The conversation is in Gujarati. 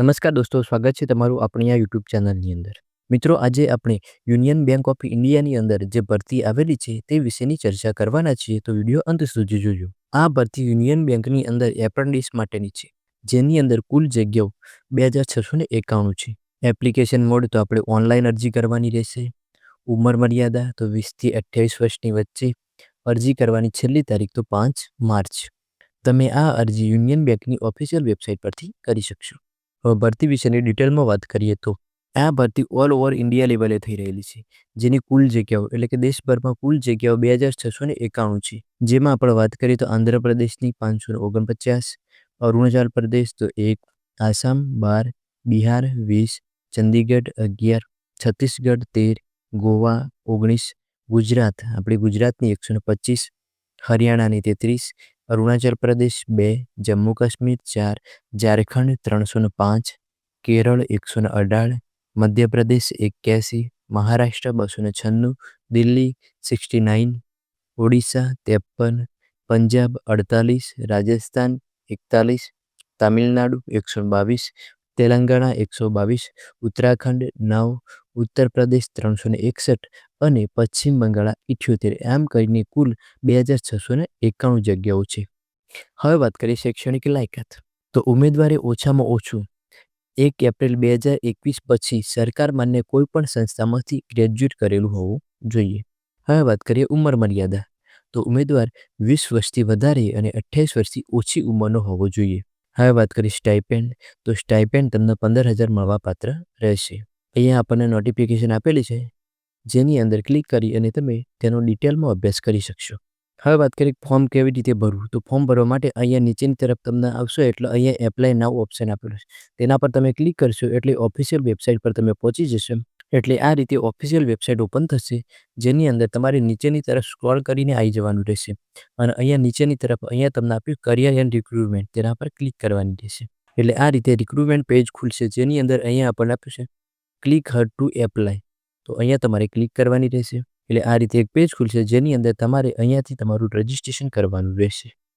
નમસ્કાર દોસ્તો, સ્વાગત છે તમારું આપણી આ યુટ્યુબ ચેનલની અંદર. મિત્રો, આજે આપણે યુનિયન બેંક ઓફ ઇન્ડિયાની અંદર જે ભરતી આવેલી છે તે વિશેની ચર્ચા કરવાના છીએ, તો વીડિયો અંત સુધી જોજો. આ ભરતી યુનિયન બેંકની અંદર એપ્રન્ટિસ માટેની છે, જેની અંદર કુલ જગ્યાઓ બે હજાર છસો ને એકાણું છે. એપ્લિકેશન મોડ તો આપણે ઓનલાઈન અરજી કરવાની રહેશે, ઉંમર મર્યાદા તો વીસથી અઠ્યાવીસ વર્ષની વચ્ચે, અરજી કરવાની છેલ્લી તારીખ તો પાંચ માર્ચ. તમે આ અરજી યુનિયન બેંકની ઓફિશિયલ વેબસાઇટ પરથી કરી શકશો. ભરતી વિશેની ડિટેલમાં વાત કરીએ તો આ ભરતી ઓલ ઓવર ઇન્ડિયા લેવલે થઈ રહેલી છે. જેની કુલ જગ્યાઓ એટલે કે દેશભરમાં કુલ જગ્યાઓ બે હજાર છસો ને એકાણું છે. જેમાં આપણે વાત કરીએ તો આંધ્રપ્રદેશની પાંચસો ઓગણપચાસ અરુણાચલ પ્રદેશ તો એક, આસામ બાર, બિહાર વીસ, ચંદીગઢ અગિયાર, છત્તીસગઢ તેર, ગોવા ઓગણીસ, ગુજરાત, આપણી ગુજરાતની એકસો ને પચીસ, હરિયાણાની તેત્રીસ અરુણાચલ પ્રદેશ બે, જમ્મુ કાશ્મીર ચાર, ઝારખંડ ત્રણસો ને પાંચ, કેરળ એકસો ને અઢાર, મધ્યપ્રદેશ એક્યાસી, મહારાષ્ટ્ર બસો ને છન્નું, દિલ્હી સિક્સટી નાઇન, ઓડિશા ત્રેપન, પંજાબ અડતાલીસ, રાજસ્થાન એકતાલીસ, તમિલનાડુ એકસો બાવીસ, તેલંગાણા એકસો બાવીસ, ઉત્તરાખંડ નવ ઉત્તર પ્રદેશ ત્રણસો ને એકસઠ અને પશ્ચિમ બંગાળ ઇઠ્યોતેર. એમ કરીને કુલ બે હજાર છસો ને એકાણું જગ્યાઓ છે. હવે વાત કરીએ શૈક્ષણિક લાયકાત. તો ઉમેદવારે ઓછામાં ઓછું એક એપ્રિલ બે હજાર એકવીસ પછી સરકાર માન્ય કોઈ પણ સંસ્થામાંથી ગ્રેજ્યુએટ કરેલું હોવું જોઈએ. હવે વાત કરીએ ઉંમર મર્યાદા. તો ઉમેદવાર વીસ વર્ષથી વધારે અને અઠ્યાવીસ વર્ષથી ઓછી ઉંમરનો હોવો જોઈએ. હવે વાત કરીએ સ્ટાઇપેન્ડ. તો સ્ટાઇપેન્ડ તમને પંદર હજાર મળવાપાત્ર રહેશે. અહીંયા આપણને નોટિફિકેશન આપેલી છે, જેની અંદર ક્લિક કરી અને તમે તેનો ડિટેલમાં અભ્યાસ કરી શકશો. હવે વાત કરીએ ફોર્મ કેવી રીતે ભરવું? તો ફોર્મ ભરવા માટે અહીંયા નીચેની તરફ તમને આવશો, એટલે અહીંયા એપ્લાય નાવ ઓપ્શન આપેલું છે. તેના પર તમે ક્લિક કરશો, એટલે ઓફિશિયલ વેબસાઇટ પર તમે પહોંચી જશો. એટલે આ રીતે ઓફિશિયલ વેબસાઇટ ઓપન થશે, જેની અંદર તમારે નીચેની તરફ સ્ક્રોલ કરીને આવી જવાનું રહેશે. અને અહીંયા નીચેની તરફ અહીંયા તમને આપ્યું કરિયર એન્ડ રિક્રુટમેન્ટ તેના પર ક્લિક કરવાની રહેશે. એટલે આ રીતે રિક્રુટમેન્ટ પેજ ખુલશે, જેની અંદર અહીંયા આપણને આપ્યું છે ક્લિક હર ટુ એપ્લાય તો અહીંયા તમારે ક્લિક કરવાની રહેશે. એટલે આ રીતે એક પેજ ખુલશે જેની અંદર તમારે અહીંયાથી તમારું રજિસ્ટ્રેશન કરવાનું રહેશે.